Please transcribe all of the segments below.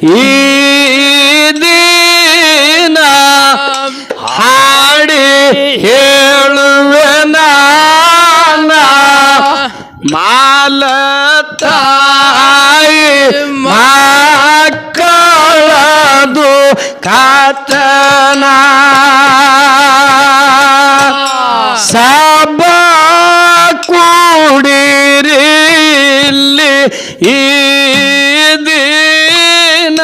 ಈ ದಿನ ಹಾಡಿ ಹೇಳುವೆ ಮಾಲ ತಾಯಿ ಮಕ್ಕಳದು ಕಾತನ. ಸಬ ಕೂಡಿರಿ ಇಲ್ಲಿ ಈ ದಿನ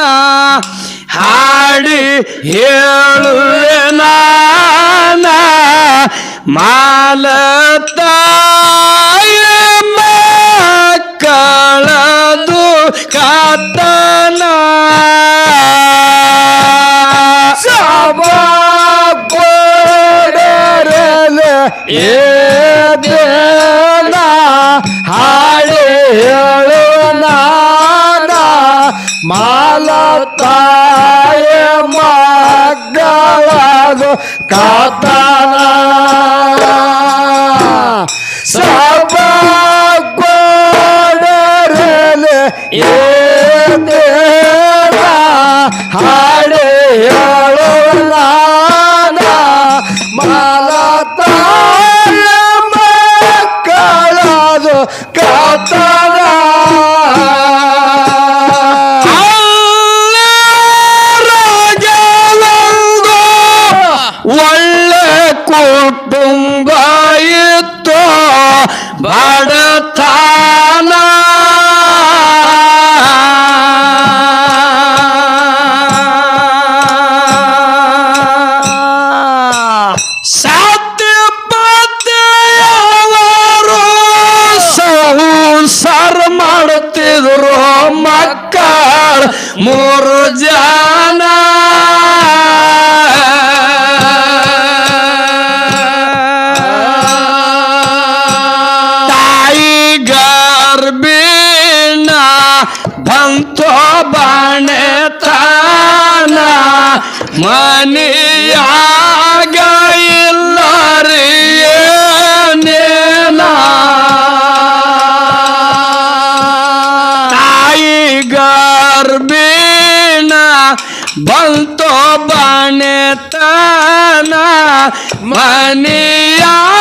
ಹಾಡಿ ಹೇಳುವೆ ನಾನ ಮಾಲ ತಾಯ ಮಕ್ಕಳದು ಕಾತನ. ಏನ ಹಾಡಿ ಹೇಳು ನಾನ ಮಗಳಾದು ಕಾತನ. ಸಬ ಗೋಡರಲೆ ಏನ ಹಾಡಿ ಹೇಳು ಮಕ್ಕಳ ಮೂರು ಜನ. ತಾಯಿ ಗರ್ಭಿಣ ಬಂತೋ ಬಾಣೆ ತಾನ ಬಂತೋ ಬಾಣೆ ತಾನ ಮನೆಯಾಗ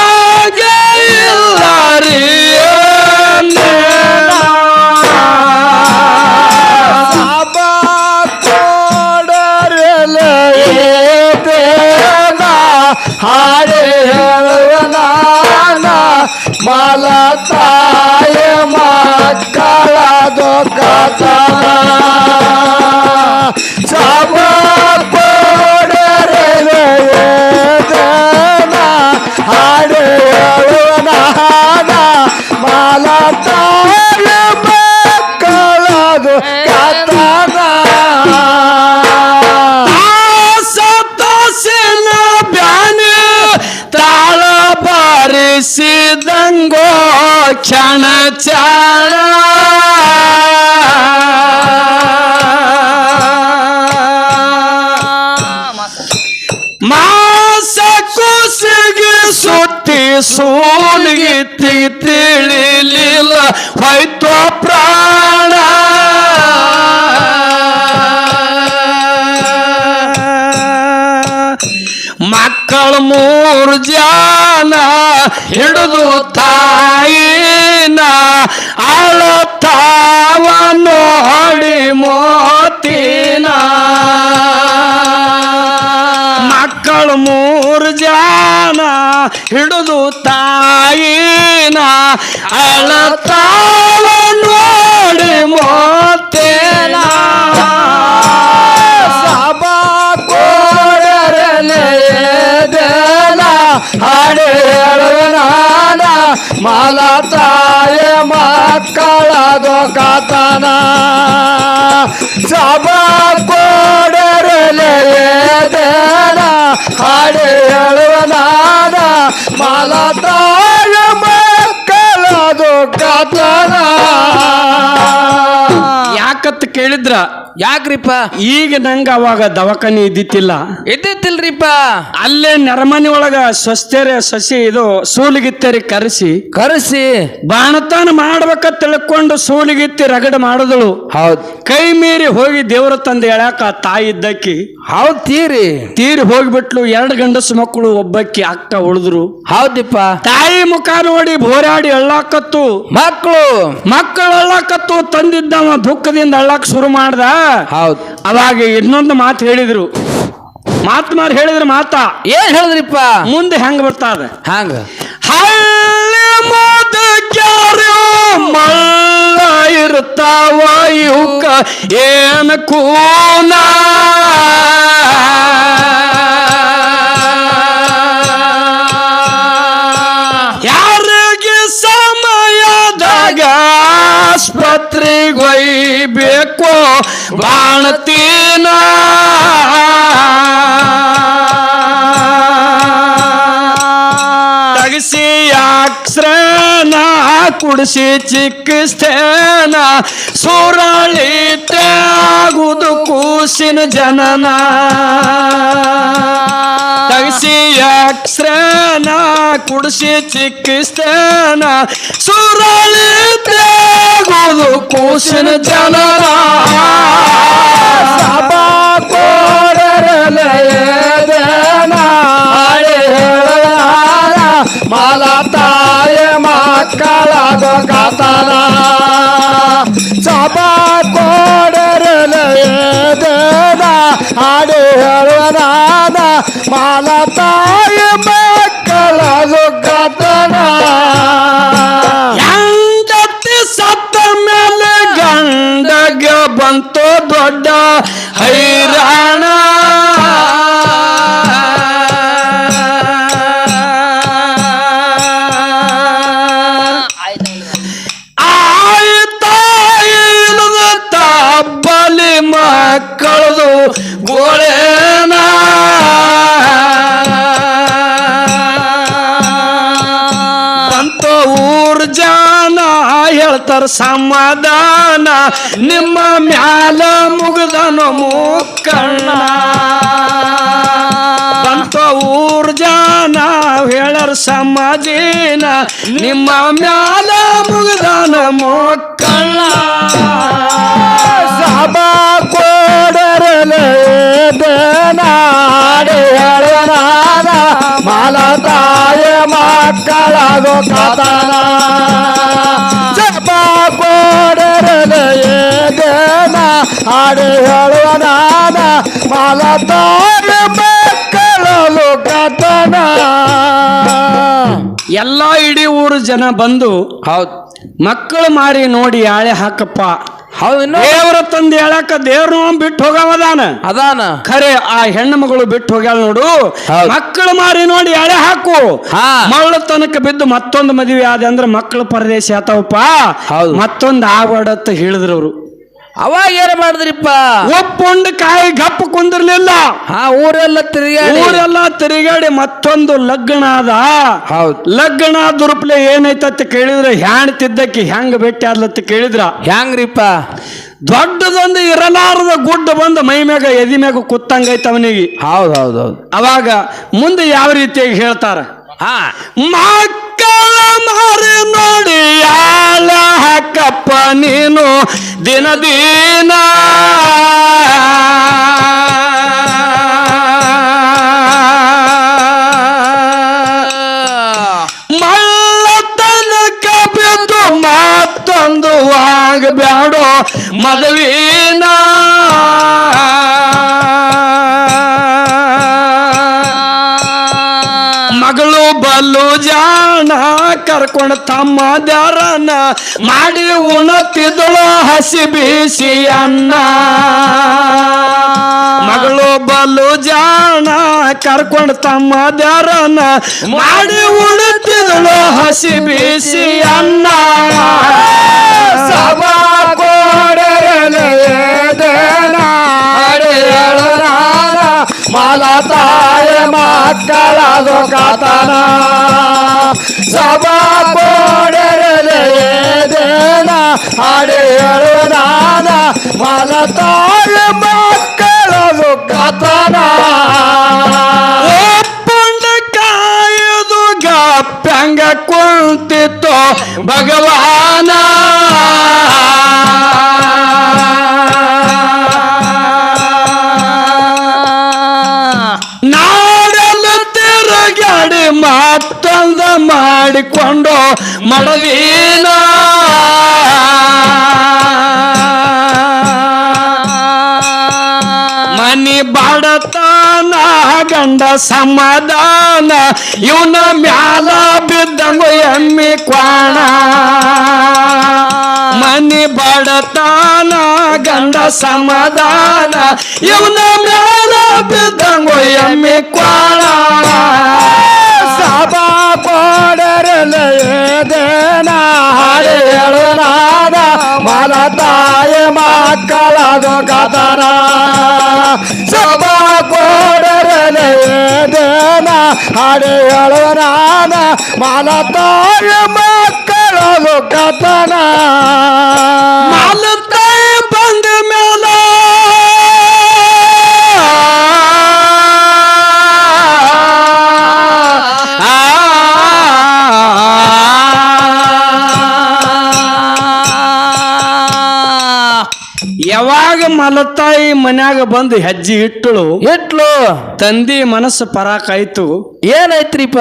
ಮಾಲಾ ಸುತ್ತಿ ಸೂಲಿಗೆ ತಿಳಿಲಿಲ್ಲ. ಹೋಯ್ತು ಪ್ರಾಣ. ಮಕ್ಕಳು ಮೂರು ಜನ, ಹಿಡಿದು ತಾಯಿನ ಅಳತಾವ ನೋಡಿ ಮೋತಿನ. ಮಕ್ಕಳು ಮೂರು ಜನ ಹಿಡಿದು ತಾಯಿನ ಅಳತಾಳ ನೋಡಿ ಮೋತೇನ. ಸಭ ಕೋಡರಲೆ ದೇನ ಹಾಡೆ ಹೇಳುವನಾನ ಮಾಲ ತಾಯ ಮಕ್ಕಳದು ದೊಕ್ಕತನ ಸಭ ಕೋಡರಲೆ ದೇನ ಹಾಡೆ ಹೇಳುವನಾನ ಮಾಲ ತಾಯ ಮಕ್ಕಳ ದೊಕ್ಕತನ ಯಾಕತ್ ಕೇಳಿದ್ರ? ಯಾಕ್ರಿಪ್ಪ? ಈಗ ನಂಗ ಅವಾಗ ದವಾಖಾನಿ ಇದ್ದಿತ್ತಿಲ್ಲ. ಇದ್ದಿತ್ತಿಲ್ರಿಪ್ಪ? ಅಲ್ಲೇ ನೆರಮನೆ ಒಳಗ ಸ್ವಸ್ಥೆರೆ ಸಸಿ ಇದು ಸೂಲಿಗಿತ್ತರಿ ಕರೆಸಿ. ಕರೆಸಿ? ಬಾಣತಾನ ಮಾಡ್ಬೇಕ ತಿಳ್ಕೊಂಡು ಸೂಲಿಗಿತ್ತಿ ರಗಡ ಮಾಡಿದಳು. ಹೌದು. ಕೈ ಮೀರಿ ಹೋಗಿ ದೇವರ ತಂದೆ ಆ ತಾಯಿ ಇದ್ದಕ್ಕಿ. ಹೌದ್ ತೀರಿ. ತೀರಿ ಹೋಗ್ಬಿಟ್ಲು ಎರಡು ಗಂಡಸು ಮಕ್ಕಳು ಒಬ್ಬಕ್ಕಿ ಅಕ್ಕ ಉಳಿದ್ರು. ಹೌದಿಪ್ಪ. ತಾಯಿ ಮುಖ ನೋಡಿ ಬೋರಾಡಿ ಅಳ್ಳಾಕತ್ತು. ಮಕ್ಕಳು ಮಕ್ಕಳು ಅಳ್ಳಾಕತ್ತು ತಂದಿದ್ದವ ದುಃಖದಿಂದ ಅಳ್ಳಾಕ ಶುರು ಮಾಡ್ದ. ಹೌದ್. ಅವಾಗ ಇನ್ನೊಂದು ಮಾತು ಹೇಳಿದ್ರು. ಮಾತು ಮಾರು ಹೇಳಿದ್ರ ಮಾತ? ಏನ್ ಹೇಳಿದ್ರಿಪ್ಪ? ಮುಂದೆ ಹೆಂಗ್ ಬರ್ತಾದ? ಹಂಗ. ಹಳ್ಳಿ ಮುದುಕ್ಯಾರು ಮಳ್ಳ ಇರ್ತಾವ ಇವಕ್ಕ ಏನ ಕೂನ? ಬಾಣತೀನ ತಗಸಿ ಅಕ್ಷರನ ಕುಡಿಸಿ ಚಿಕಿತ್ಸೆನ ಸುರಳಿ ಆಗುದು ಕೂಸಿನ ಜನನ ತಗಸಿ ಅಕ್ಷರನ ಕುಡಿಸಿ ಚಿಕಿತ್ಸೆನ ಸುರಳಿ ಆಗುದು ಕೋಶನ ಜನರ ಸಭಾ ಮಾಲ ತಾಯ ಮಕ್ಕಳಾಗ ಕತನ ಸಭಾ ಕೋಡರಲ ಹಾಡಿ ಹೇಳುವನಾದ ಮಾಲ ಬಂತು ದೊಡ್ಡ ಹೈರಾಣ. ಆಯ್ತಾಯಿಲ್ಲದ ಬಲಿ ಮಕ್ಕಳದು ಗೋಳೇನ ಹೇಳ್ತಾರ ಸಮಾಧಾನ, ನಿಮ್ಮ ಮ್ಯಾಲ ಮುಗ್ದನು ಮುಕ್ಕಣ್ಣ ಬಂತ ಊರ್ ಜಾನ ಹೇಳರ ಸಮಾಜೀನ ನಿಮ್ಮ ಮ್ಯಾಲ ಮುಗ್ದನ ಮುಕ್ಕಣ್ಣ ಸಭಾ ಕೋಡರಲೇನಾಡಿ ಹೇಳನಾದ ಮಾಲ ತಾಯ ಮಕ್ಕಳಾಗೋ ಕತನ. ಹಾಡಿ ಹೇಳುವ ನಾನ ತಾಯ ಮಕ್ಕಳಲು ಕತನ ಎಲ್ಲ ಇಡೀ ಊರು ಜನ ಬಂದು ಹೌದು. ಮಕ್ಕಳು ಮಾರಿ ನೋಡಿ ಆಳೆ ಹಾಕಪ್ಪ. ಹೌದು ದೇವರ ತಂದು ಹೇಳಕ ದೇವ್ರ ಬಿಟ್ಟು ಹೋಗವದಾನ. ಅದಾನ. ಖರೆ ಆ ಹೆಣ್ಣು ಮಗಳು ಬಿಟ್ಟು ಹೋಗ್ಯಾಳ ನೋಡು. ಮಕ್ಕಳು ಮಾರಿ ನೋಡಿ ಎಳೆ ಹಾಕು. ಮಗಳ ತನಕ ಬಿದ್ದು ಮತ್ತೊಂದು ಮದುವೆ ಆದ ಅಂದ್ರೆ ಮಕ್ಕಳು ಪರದೇಶ ಆತಾವಪ್ಪ. ಹೌದು. ಮತ್ತೊಂದು ಆಗ್ಬಾರ್ದತ್ತ ಹೇಳಿದ್ರು ಅವರು ಅವಾಗ ಏನ್ ಮಾಡಿದ್ರಿಪ್ಪ? ಒಪ್ಪೊಂದು ಕಾಯಿ ಗಪ್ಪ ಕುಂದಿರ್ಲಿಲ್ಲ. ಹಾ ಊರೆಲ್ಲ ತಿರುಗಾಡಿ. ಊರೆಲ್ಲ ತಿರುಗಾಡಿ ಮತ್ತೊಂದು ಲಗ್ನ ಅದ ಹೌದು. ಲಗ್ನ ದುರುಪ್ಲೆ ಏನೈತತ್ತ ಕೇಳಿದ್ರೆ ಹ್ಯಾಂಡ್ ತಿದ್ದಕ್ಕೆ ಹೆಂಗ್ ಭೇಟಿ ಆದ್ಲತ್ತ ಕೇಳಿದ್ರ. ಹೆಂಗ್ರಿಪ್ಪ? ದೊಡ್ಡದೊಂದು ಇರಲಾರದ ಗುಡ್ಡ ಬಂದು ಮೈ ಮ್ಯಾಗ ಎದಿ ಮ್ಯಾಗ ಕುತ್ತಂಗೈತ ಅವನಿಗೆ. ಹೌದು ಹೌದು ಹೌದು. ಅವಾಗ ಮುಂದೆ ಯಾವ ರೀತಿಯಾಗಿ ಹೇಳ್ತಾರ? ಹಾ. ಮಕ್ಕಳ ಮಾರಿ ನೋಡಿ ಯಾಲ ಹಾಕಪ್ಪ ನೀನು ದಿನ ದಿನ. ಬ್ಯಾಡೋ ಮದುವಿನ. ಮಗಳು ಬಲ್ಲು ಜಾಣ ಕರ್ಕೊಂಡು ತಮ್ಮ ದ್ಯಾರನ ಮಾಡಿ ಉಣತಿದಳ ಹಸಿ ಬೀಸಿ ಅನ್ನ. ಮಗಳು ಬಲು ಜಾಣ ಕರ್ಕೊಂಡು ತಮ್ಮ ದ್ಯಾರನ ಮಾಡಿ ಉಣತಿದಳ ಹಸಿ ಬೀಸಿ ಅನ್ನ. ಸಭಾ ಮಾಲ ತಾಯ ಮಕ್ಕಳಾದೋ ಕಾತನ. ಸಭಾ ಕೋಡೆರದೇನ ಹಾಡೆ ಹೇಳು ನಾನ. ಮಲತಾಳ ಮಕ್ಕಳದು ಕಾತನ. ಪುಂಡಕಾಯದು ಗಪ್ಯಂಗ ಕುಂತಿತ್ತು ಭಗವಾನ. ಮಾಡಿಕೊಂಡು ಮಡವೀನ. ಮನಿ ಬಾಡತಾನ, ಗಂಡ ಸಮಾಧಾನ, ಇವನ ಮ್ಯಾಲ ಬಿದ್ದಂಗು ಎಮ್ಮಿ ಕ್ವಾಣ. ಮನಿ ಬಾಡತಾನ, ಗಂಡ ಸಮಾಧಾನ, ಇವನ ಮ್ಯಾಲ ಬಿದ್ದಂಗು ಎಮ್ಮಿ ಕ್ವಾಣ. ಮಲ ತಾಯ ಮಕ್ಕಳದು ಕಥನ ಸಭಾ ಕೊಡರಲ ಏದೇನ? ಹಾಡಿ ಮಾಲ ತಾಯ ಮಾಲತಾಯಿ ಮಲತಾಯಿ ಮನ್ಯಾಗ ಬಂದು ಹೆಜ್ಜೆ ಇಟ್ಟಳು? ಇಟ್ಲು. ತಂದಿ ಮನಸ್ಸು ಪರಾಕಾಯ್ತು. ಏನಾಯ್ತ್ರಿಪ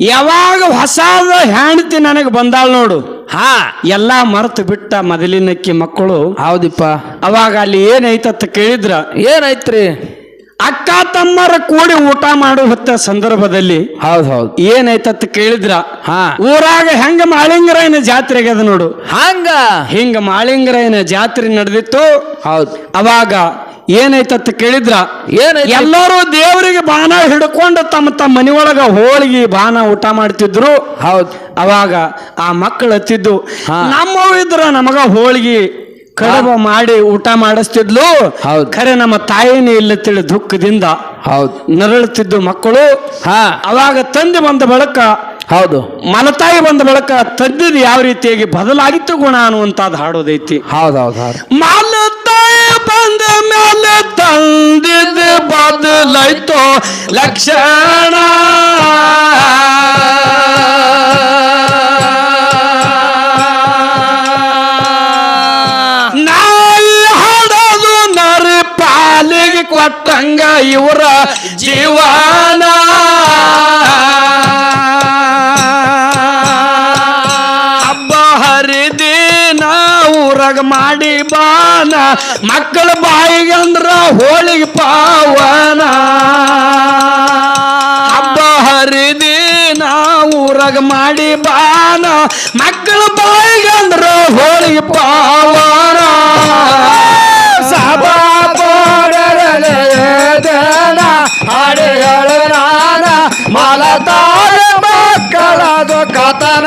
ಯಾವಾಗ ಹೊಸಾದ ಹೆಂಡತಿ ನನಗೆ ಬಂದಾಳ ನೋಡು. ಹಾ. ಎಲ್ಲಾ ಮರೆತು ಬಿಟ್ಟ ಮೊದಲಿನಕ್ಕಿ ಮಕ್ಕಳು. ಹೌದಿಪ್ಪ. ಅವಾಗ ಅಲ್ಲಿ ಏನೈತತ್ತ ಕೇಳಿದ್ರ? ಏನೈತ್ರಿ ಅಕ್ಕ ತಮ್ಮರ ಕೂಡಿ ಊಟ ಮಾಡೋ ಹೊತ್ತ ಸಂದರ್ಭದಲ್ಲಿ ಹೌದ್ ಹೌದ್. ಏನೈತತ್ತ ಕೇಳಿದ್ರ? ಹಾ. ಊರಾಗ ಹೆಂಗ ಮಾಳಿಂಗರಾಯನ ಜಾತ್ರೆ ಆಗ್ಯದ ನೋಡು. ಹಂಗ? ಹಿಂಗ ಮಾಳಿಂಗರಾಯನ ಜಾತ್ರೆ ನಡೆದಿತ್ತು. ಹೌದು. ಅವಾಗ ಏನಾಯ್ತತ್ ಕೇಳಿದ್ರ? ಏನೈತಿ ಎಲ್ಲರೂ ದೇವರಿಗೆ ಬಾಣ ಹಿಡ್ಕೊಂಡು ತಮ್ಮ ತಮ್ಮ ಮನೆಯೊಳಗ ಹೋಳಿಗೆ ಬಾಣ ಊಟ ಮಾಡ್ತಿದ್ರು. ಹೌದು. ಅವಾಗ ಆ ಮಕ್ಕಳು ಹತ್ತಿದ್ದು ಹಾ. ನಮ್ಮವು ಇದ್ರ ನಮಗ ಹೋಳಿಗೆ ಕಡಬ ಮಾಡಿ ಊಟ ಮಾಡಿಸ್ತಿದ್ಲು. ಹೌದ್. ಖರೆ ನಮ್ಮ ತಾಯಿನೇ ಇಲ್ಲ ತಿಳಿ ದುಃಖದಿಂದ ಹೌದು. ನರಳುತ್ತಿದ್ದು ಮಕ್ಕಳು. ಹಾ. ಅವಾಗ ತಂದೆ ಬಂದ ಬಳಕ ಹೌದು. ಮಲತಾಯಿ ಬಂದ ಬಳಕ ತಂದಿದ್ದು ಯಾವ ರೀತಿಯಾಗಿ ಬದಲಾಗಿತ್ತು ಗುಣ ಅನ್ನುವಂಥದ್ದು ಹಾಡೋದೈತಿ. ಹೌದೌದು ಹೌದ್ ಹೌದ್. ಮಲತಾಯಿ ಬಂದ ಮೇಲೆ ತಂದಿದ್ದು ಬದಲಾಯ್ತು. ಲಕ್ಷಣ ಕೊಟ್ಟಂಗ ಇವರ ಜೀವನ. ಹರಿದಿನ ಮಾಡಿ ಬಾನ, ಮಕ್ಕಳ ಬಾಯಿಗಂದ್ರ ಹೋಳಿಗೆ ಪಾವನ. ಹಬ್ಬ ಹರಿದಿನ ಊರಾಗ ಮಾಡಿ ಬಾನ, ಮಕ್ಕಳ ಬಾಯಿಗಂದ್ರ ಹೋಳಿಗೆ ಪಾವನ. ಮಕ್ಕಳದು ಕಥನ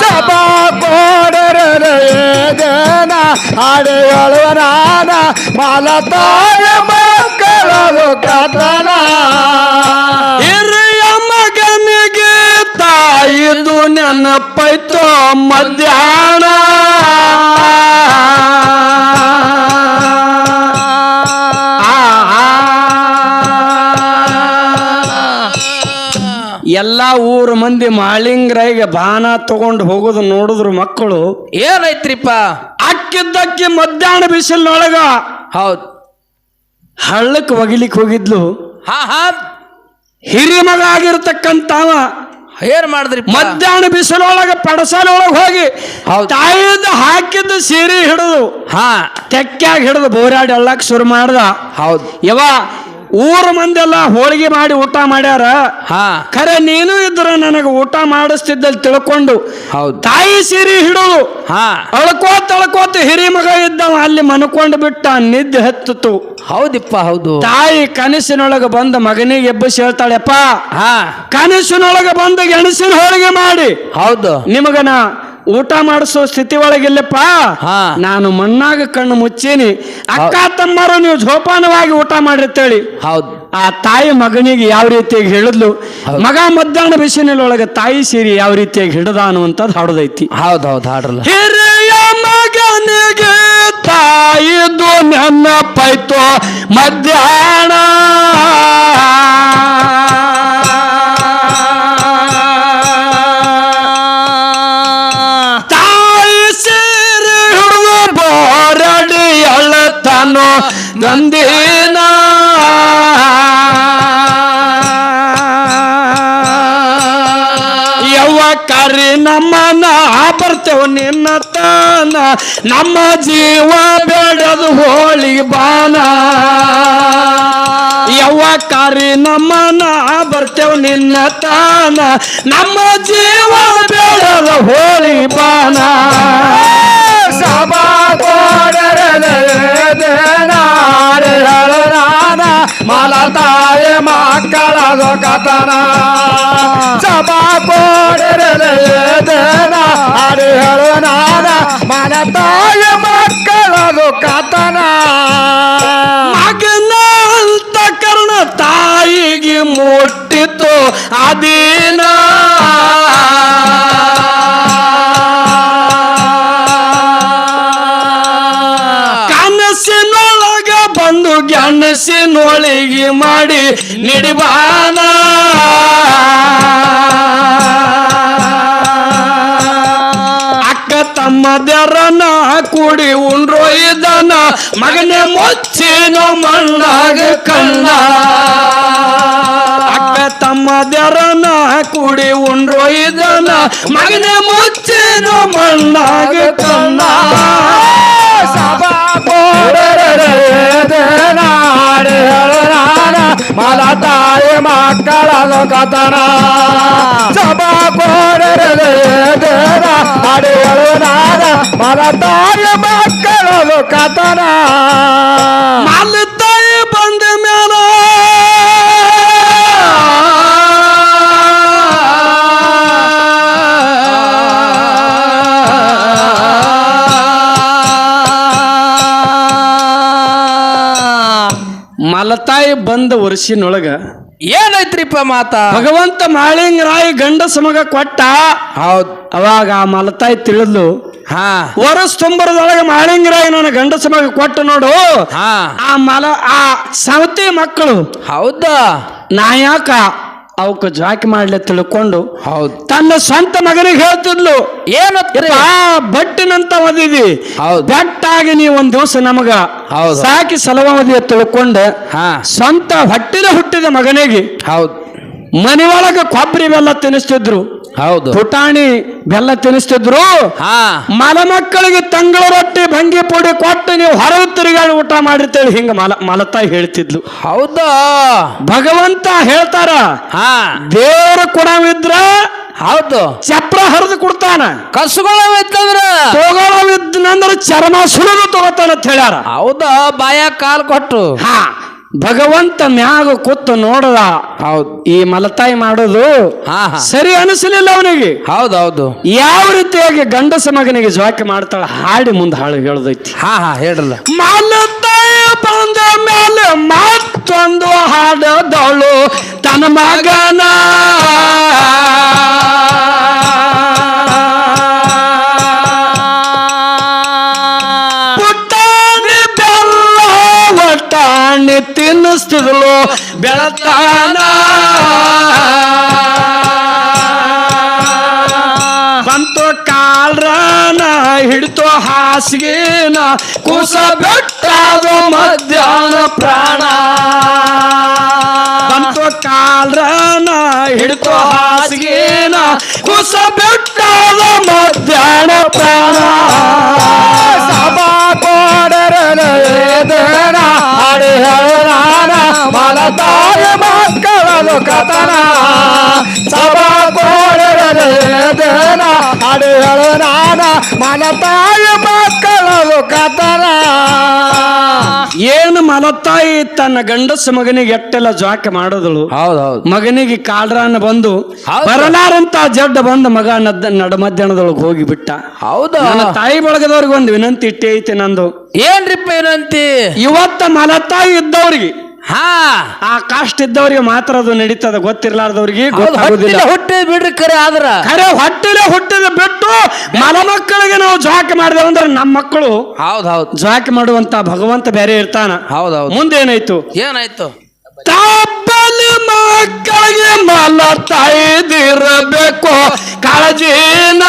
ಸಭಾ ಕೊಡರಲೆ ನಾನ ಮಲತಾಯ ಮಕ್ಕಳದು ಕಥನ ಹಿರಿಯ ಮಗನಿಗೆ ತಾಯಿದು ನೆನಪೈತೋ ಮಧ್ಯಾಹ್ನ. ಎಲ್ಲ ಊರ ಮಂದಿ ಮಾಳಿಂಗ್ರಾಯಿಗೆ ಬಾನ ತಗೊಂಡು ಹೋಗೋದು ನೋಡಿದ್ರು ಮಕ್ಕಳು ಏನೈತ್ರಿಪ್ಪ ಅಕ್ಕಿದ್ದಕ್ಕಿ ಮಧ್ಯಾಹ್ನ ಬಿಸಿಲಿನೊಳಗ ಹೌದು. ಹಳ್ಳಕ್ಕೆ ಒಗಿಲಿಕ್ಕೆ ಹೋಗಿದ್ಲು. ಹಾ ಹಾ. ಹಿರಿ ಮಗ ಏನ್ ಮಾಡಿದ್ರಿ ಮಧ್ಯಾಹ್ನ ಬಿಸಿಲೊಳಗ ಪಡಸಾಲೊಳಗೆ ಹೋಗಿ ಹೌದು. ತಾಯಿದ ಹಾಕಿದ್ದು ಸೀರೆ ಹಿಡಿದು ಹಾ. ತೆಕ್ಕ್ಯಾಗ ಹಿಡಿದು ಬೋರಾಡಿ ಅಳ್ಳಕ್ ಶುರು ಮಾಡ್ದ. ಹೌದು. ಯವ ಊರ ಮಂದೆಲ್ಲ ಹೋಳಿಗೆ ಮಾಡಿ ಊಟ ಮಾಡ್ಯಾರ. ಹಾ. ಖರೆ ನೀನು ಇದ್ರ ನನಗೆ ಊಟ ಮಾಡಿಸ್ತಿದ್ದಲ್ಲಿ ತಿಳ್ಕೊಂಡು ಹೌದು. ತಾಯಿ ಸಿರಿ ಹಿಡಿದು. ಹಾ. ಅಳ್ಕೋತ ಅಳ್ಕೋತ ಹಿರಿ ಮಗ ಇದ್ದವ ಅಲ್ಲಿ ಮನ್ಕೊಂಡು ಬಿಟ್ಟ ನಿದ್ದೆ ಹತ್ತಿತು. ಹೌದಿಪ್ಪ ಹೌದು. ತಾಯಿ ಕನಸಿನೊಳಗೆ ಬಂದ ಮಗನಿಗೆ ಎಬ್ಬಿಸಿ ಹೇಳ್ತಾಳೆಪ್ಪ ಹಾ. ಕನಸಿನೊಳಗೆ ಬಂದ ಗೆಣಸಿನ ಹೋಳಿಗೆ ಮಾಡಿ. ಹೌದು. ನಿಮಗನ ಊಟ ಮಾಡಿಸೋ ಸ್ಥಿತಿ ಒಳಗಿಲ್ಲಪ್ಪ ಹಾ. ನಾನು ಮಣ್ಣಾಗ ಕಣ್ಣು ಮುಚ್ಚೇನಿ. ಅಕ್ಕ ತಮ್ಮರು ನೀವು ಜೋಪಾನವಾಗಿ ಊಟ ಮಾಡಿರ್ತೇಳಿ. ಹೌದು. ಆ ತಾಯಿ ಮಗನಿಗೆ ಯಾವ ರೀತಿಯಾಗಿ ಹೇಳಿದ್ಲು. ಹೌದು. ಮಗ ಮಧ್ಯಾಹ್ನ ಬಿಸಿಲಿನೊಳಗೆ ತಾಯಿ ಸೇರಿ ಯಾವ ರೀತಿಯಾಗಿ ಹಿಡದ ಅನ್ನುವಂಥದ್ದು ಹಾಡೋದೈತಿ. ಹೌದು ಹೌದು ಹಾಡ್ರಲ್ಲ ಹಿರಿಯ ಮಗನಿಗೆ ತಾಯಿದು ಪೈತೋ ಮಧ್ಯಾಹ್ನ. ಗಂಧೇನ ಯವ್ವ ಕರಿ ನಮ್ಮನ ಬರ್ತೇವ ನಿನ್ನ ತಾನ. ನಮ್ಮ ಜೀವ ಬೇಡದು ಹೋಳಿ ಬಾನ. ಯವ್ವ ಕರಿ ನಮ್ಮನ ಬರ್ತೇವ ನಿನ್ನ ತಾನ. ನಮ್ಮ ಜೀವ ಬೇಡದ ಹೋಳಿ ಬಾನ. ಸಭಾ ಮಲತಾಯ ಮಕ್ಕಳ ಕಥನ ಸಭಾ ಅಡಿ ಹೇಳು ನಾನ ಮಲತಾಯ ಮಕ್ಕಳದು ಕಥನ ಮಗನ ಅಂತ ಕರ್ಣ ತಾಯಿಗೆ ಮುಟ್ಟಿತು. ಅದೇನ ಗೆಣಸಿನೊಳಗೆ ಮಾಡಿ ನಿಡಿಬಾನ. ಅಕ್ಕ ತಮ್ಮದರನ ಕೂಡಿ ಉಂಡ್ರೋ ಇದನ. ಮಗನೇ ಮುಚ್ಚಿನೋ ಮಣ್ಣಾಗ ಕಣ್ಣ. ಅಕ್ಕ ತಮ್ಮದರನ ಕೂಡಿ ಉಂಡ್ರೋ ಇದನ. ಮುಚ್ಚಿನ ಮುಚ್ಚಿನೋ ಮಣ್ಣಾಗ ಕಣ್ಣ. ಸಭಾ ಮಲತಾಯ ಮಕ್ಕಳ ಕಥನ ಸಭಾ ಹಾಡಿಗಳು ನಾದ ಮಲತಾಯ ಮಕ್ಕಳ ಕಥನ ಮಲತಾಯಿ ಬಂದ ವರ್ಷಿನೊಳಗ ಏನೈತ್ರಿಪ್ಪ ಮಾತ? ಭಗವಂತ ಮಾಳಿಂಗರಾಯಿ ಗಂಡ ಸಮಗ ಕೊಟ್ಟ. ಹೌದು. ಅವಾಗ ಆ ಮಲತಾಯಿ ತಿಳಿದ್ಲು ಹಾ. ವರಸ್ ತುಂಬರದೊಳಗೆ ಮಾಳಿಂಗರಾಯಿ ನನ್ನ ಗಂಡ ಸಮಗ ಕೊಟ್ಟ ನೋಡು. ಹಾ. ಆ ಮಲ ಆ ಸವತಿ ಮಕ್ಕಳು ಹೌದಾ? ನಾಯಕ ಅವಕ್ಕೆ ಜಾಕಿ ಮಾಡ್ಲಿ ತಿಳ್ಕೊಂಡು ಹೌದು. ತನ್ನ ಸ್ವಂತ ಮಗನಿಗೆ ಹೇಳ್ತಿದ್ಲು ಏನು ಆ ಬಟ್ಟಿನಂತ ಓದಿದಿ ಬೆಟ್ಟಾಗಿ ನೀ ಒಂದ್ ದಿವಸ ನಮಗ ಹೌದು. ಸಾಕಿ ಸಲವಾದಿ ತಿಳ್ಕೊಂಡು. ಹಾ. ಸ್ವಂತ ಹೊಟ್ಟಿನ ಹುಟ್ಟಿದ ಮಗನಿಗೆ ಹೌದ್. ಮನೆ ಒಳಗ ಕೊಬ್ಬರಿ ಬೆಲ್ಲ ತಿನ್ನಿಸ್ತಿದ್ರು. ಹೌದು. ಪುಟಾಣಿ ಬೆಲ್ಲ ತಿನ್ನಿಸ್ತಿದ್ರು. ಹಾ. ಮಲ ಮಕ್ಕಳಿಗೆ ತಂಗಳ ರೊಟ್ಟಿ ಭಂಗಿ ಪುಡಿ ಕೊಟ್ಟು ನೀವು ಹೊರಗೆ ತಿರುಗಾಡಿ ಊಟ ಮಾಡಿರ್ತೇಳಿ ಹಿಂಗ ಮಲ ಮಲತಾಯಿ ಹೇಳ್ತಿದ್ಲು. ಹೌದಾ? ಭಗವಂತ ಹೇಳ್ತಾರ ದೇವರ ದೇವ್ರ ಕೊಡವಿದ್ರ ಹೌದು. ಚಪ್ರ ಹರಿದು ಕೊಡ್ತಾನ. ಕಸುಗಳವಿತ್ತಂದ್ರ ತಗೊಳವಿದ್ನಂದ್ರ ಚರ್ಮ ಸುಳಿದು ತಗೋತಾನ ಅಂತ ಹೇಳ್ಯಾರ. ಹೌದಾ? ಬಾಯ ಕಾಲ್ ಕೊಟ್ಟು. ಹಾ. ಭಗವಂತ ಮ್ಯಾಗ ಕೂತು ನೋಡದ ಹೌದು. ಈ ಮಲತಾಯಿ ಮಾಡೋದು ಹಾ ಹಾ. ಸರಿ ಅನಿಸಲಿಲ್ಲ ಅವನಿಗೆ. ಹೌದೌದು ಯಾವ ರೀತಿಯಾಗಿ ಗಂಡಸ ಮಗನಿಗೆ ಜಾಕೆ ಮಾಡ್ತಾಳ ಹಾಡಿ ಮುಂದೆ ಹಾಳು ಹೇಳದೈತಿ. ಹಾ ಹಾ ಹೇಳಲ್ಲ ಮಲತಾಯಿ ಬಂದ ಮೇಲೆ ಮತ್ತೊಂದು ಹಾಡದಳು ತನ್ನ ಮಗನ. ಹಿಡಿತು ಹಾಸಿಗೆನ ಕುಸ ಬೆಟ್ಟದು ಮಧ್ಯಾಹ್ನ ಪ್ರಾಣ. ಬಂತು ಕಾಲ್ರನ ಹಿಡಿತು ಹಾಸಿಗೆನ ಕುಸ ಬೆಟ್ಟದ ಮಧ್ಯಾಹ್ನ ಪ್ರಾಣ. ಸಭಾ ಹಾಡಿ ಹೇಳಾನ ಮಲತಾಯ ಮಕ್ಕಳನು ಕಥನ. ಸಭಾ ಹಾಡಿ ನಾನ ಮಲತಾಯಿ ಮಕ್ಕಳು ಕತರ ಏನು ಮಲತಾಯಿ ತನ್ನ ಗಂಡಸ ಮಗನಿಗೆ ಎಟ್ಟೆಲ್ಲ ಜಾಕೆ ಮಾಡಿದಳು. ಹೌದೌದು. ಹೌದ್ ಮಗನಿಗೆ ಕಾಡ್ರಾನ ಬಂದು ಬರಲಾರಂತ ಜಡ್ಡ ಬಂದ ಮಗ ನದ ನಡ ಮಧ್ಯಾಹ್ನದೊಳಗೆ ಹೋಗಿ ಬಿಟ್ಟ ಹೌದು? ನನ್ನ ತಾಯಿ ಬಳಗದವ್ರಿಗೆ ಒಂದು ವಿನಂತಿ ಇಟ್ಟೇ ಐತಿ ನಂದು. ಏನ್ರಿಪ್ಪ ಏನಂತಿ ಇವತ್ತ ಮಲತಾಯಿ ಇದ್ದವ್ರಿಗೆ ಹಾ. ಆ ಕಾಸ್ಟ್ ಇದ್ದವ್ರಿಗೆ ಮಾತ್ರ ಅದು ನಡೀತದ. ಗೊತ್ತಿರ್ಲಾರ್ದವ್ರಿಗೆ ಗೊತ್ತಾಗೋದಿಲ್ಲ. ಹೊಟ್ಟೆ ಬಿಡ್ರಿ ಕರೆ ಆದ್ರ. ಖರೆ ಹೊಟ್ಟೆಲೆ ಹುಟ್ಟಿದ ಬಿಟ್ಟು ಮಲ ಮಕ್ಕಳಿಗೆ ನಾವು ಜಾಕೆ ಮಾಡಿದೆವು ಅಂದ್ರೆ ನಮ್ಮ ಮಕ್ಕಳು ಹೌದ್ ಹೌದ್. ಜಾಕೆ ಮಾಡುವಂತ ಭಗವಂತ ಬೇರೆ ಇರ್ತಾನ. ಹೌದ್ ಹೌದ್. ಮುಂದೇನಾಯ್ತು ಏನಾಯ್ತು? ತಾಪಲಿ ಮಕ್ಕಳಿಗೆ ಮಲ ತಾಯಿದಿರಬೇಕು ಕಾಳಜಿನ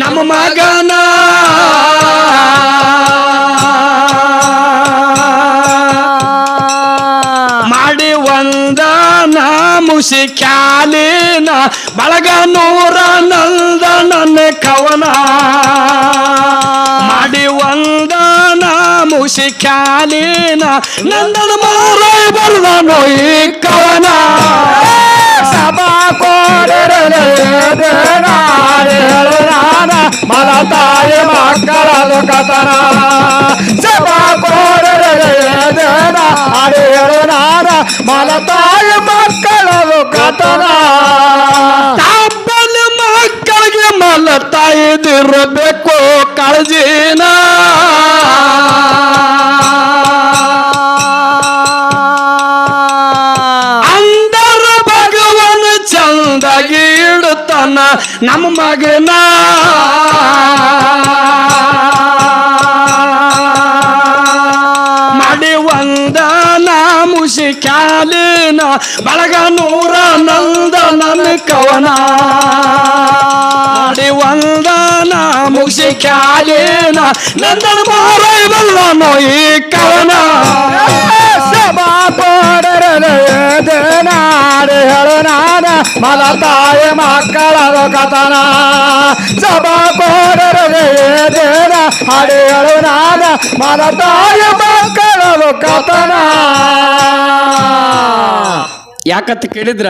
ನಮ್ಮ ಮಗನ. ಮಾಡಿ ಒಂದನ ಮುಸಿ ಖ್ಯಾಲಿನ ಬಳಗ ನೂರ ನಂದ ನನ್ನ ಕವನ. ಮಾಡಿ ಒಂದನ ಮುಸಿ ಖ್ಯಾಲಿನ ನಂದನ ಮಾರೈ ಬರ್ದನು ಈ ಕವನ. ಸಭಾ ಮಲ ತಾಯಿ ಮಕ್ಕಳದು ಕಥನ ಸಭಾ ನಾಡ ಮಲ ತಾಯಿ ಮಕ್ಕಳದು ಕಥನ ತಾಪಲ್ಲಿ ಮಕ್ಕಳಿಗೆ ಮಲ ತಾಯಿದಿರಬೇಕು ಕಾಳಜಿನ. ಇಡುತ್ತಾನ ನಮ್ಮ ಮಗನ. ಮಾಡಿ ಒಂದನ ಮುಸಿ ಕ್ಯಾಲಿನ ಬಳಗ ನೂರ ನಂದ ನನ್ನ ಕವನ. ಮುಸಿ ಕಾಲೇನ ನಂದನ ಮಾರೈವಲ್ಲ ನೋಯಿ ಕವನ ಸಭಾ ನಾಡಿ ಹೇಳು ನಾಡ ಮಲ ತಾಯಿ ಮಕ್ಕಳದು ಕಥನ. ಸಭಾ ಕೋಡರದೇನ ಹಾಡಿ ಹೇಳು ನಾಡ ಮಲ ತಾಯಿ ಮಕ್ಕಳದು ಕಥನ. ಯಾಕಂತ ಕೇಳಿದ್ರ?